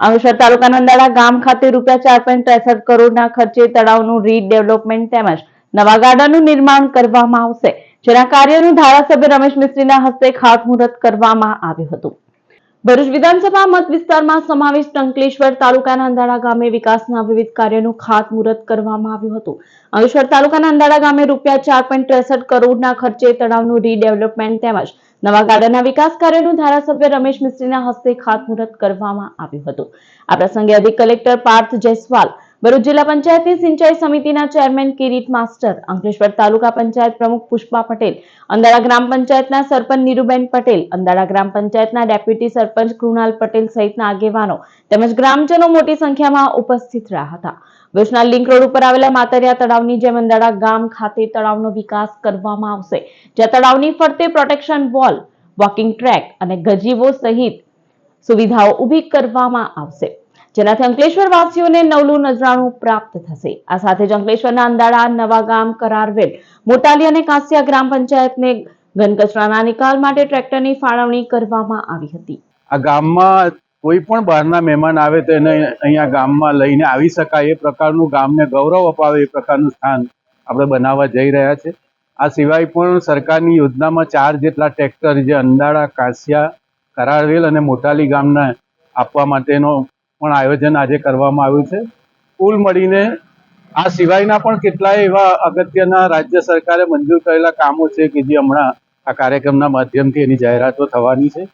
અંકલેશ્વર તાલુકાના અંદાડા ગામ ખાતે રૂપિયા ચાર પોઈન્ટ ત્રેસઠ કરોડના ખર્ચે તળાવનું રીડેવલપમેન્ટ તેમજ નવા ગાર્ડનનું નિર્માણ કરવામાં આવશે. જેના કાર્યનું ધારાસભ્ય રમેશ મિસ્ત્રીના હસ્તે ખાતમુહૂર્ત કરવામાં આવ્યું હતું. ભરૂચ વિધાનસભા મત વિસ્તારમાં સમાવેશ ટંકલેશ્વર તાલુકાના અંદાડા ગામે વિકાસના વિવિધ કાર્યોનું ખાતમુહૂર્ત કરવામાં આવ્યું હતું. અંકલેશ્વર તાલુકાના અંદાડા ગામે રૂપિયા ચાર પોઈન્ટ ત્રેસઠ કરોડના ખર્ચે તળાવનું રીડેવલપમેન્ટ તેમજ નવા ગાર્ડનના વિકાસ કાર્યનું ધારાસભ્ય રમેશ મિસ્ત્રીના હસ્તે ખાતમુહૂર્ત કરવામાં આવ્યું હતું. આ પ્રસંગે અધિક કલેક્ટર પાર્થ જયસ્વાલ ભરૂચ જિલ્લા પંચાયતની સિંચાઈ સમિતિના ચેરમેન કિરીટ માસ્ટર, અંકલેશ્વર તાલુકા પંચાયત પ્રમુખ પુષ્પા પટેલ, અંદાળા ગ્રામ પંચાયતના સરપંચ નીરુબેન પટેલ, અંદાળા ગ્રામ પંચાયતના ડેપ્યુટી સરપંચ કૃણાલ પટેલ સહિતના આગેવાનો તેમજ ગ્રામજનો મોટી સંખ્યામાં ઉપસ્થિત રહ્યા હતા. ભુજના લિંક રોડ ઉપર આવેલા માતરિયા તળાવની જેમ અંદાડા ગામ ખાતે તળાવનો વિકાસ કરવામાં આવશે, જ્યાં તળાવની ફરતે પ્રોટેક્શન વોલ, વોકિંગ ટ્રેક અને ગજીવો સહિત સુવિધાઓ ઊભી કરવામાં આવશે. જેનાથી અંકલેશ્વર વાસીઓને નવલું નજરાણું પ્રાપ્ત થશે. આ સાથે જ અંકલેશ્વરના અંદાડા નવા ગામ કરારવેલ, મોટાલી અને કાંસિયા ગ્રામ પંચાયતને ઘનકચરાના નિકાલ માટે ટ્રેક્ટરની ફાળવણી કરવામાં આવી હતી. આ ગામમાં કોઈ પણ બહારના મહેમાન આવે તો એને અહીંયા ગામમાં લઈને આવી શકાય. એ પ્રકારનું ગામને ગૌરવ અપાવે એ પ્રકારનું સ્થાન આપણે બનાવવા જઈ રહ્યા છે. આ સિવાય પણ સરકારની યોજનામાં ચાર જેટલા ટ્રેક્ટર જે અંદાળા, કાંસિયા, કરારવેલ અને મોટાલી ગામના આપવા માટેનો પણ આયોજન આજે કરવામાં આવ્યું છે. કુલ મળીને આ સિવાયના પણ કેટલાય એવા અગત્યના રાજ્ય સરકારે મંજૂર કરેલા કામો છે કે જે હમણાં આ કાર્યક્રમના માધ્યમથી એની જાહેરાતો થવાની છે.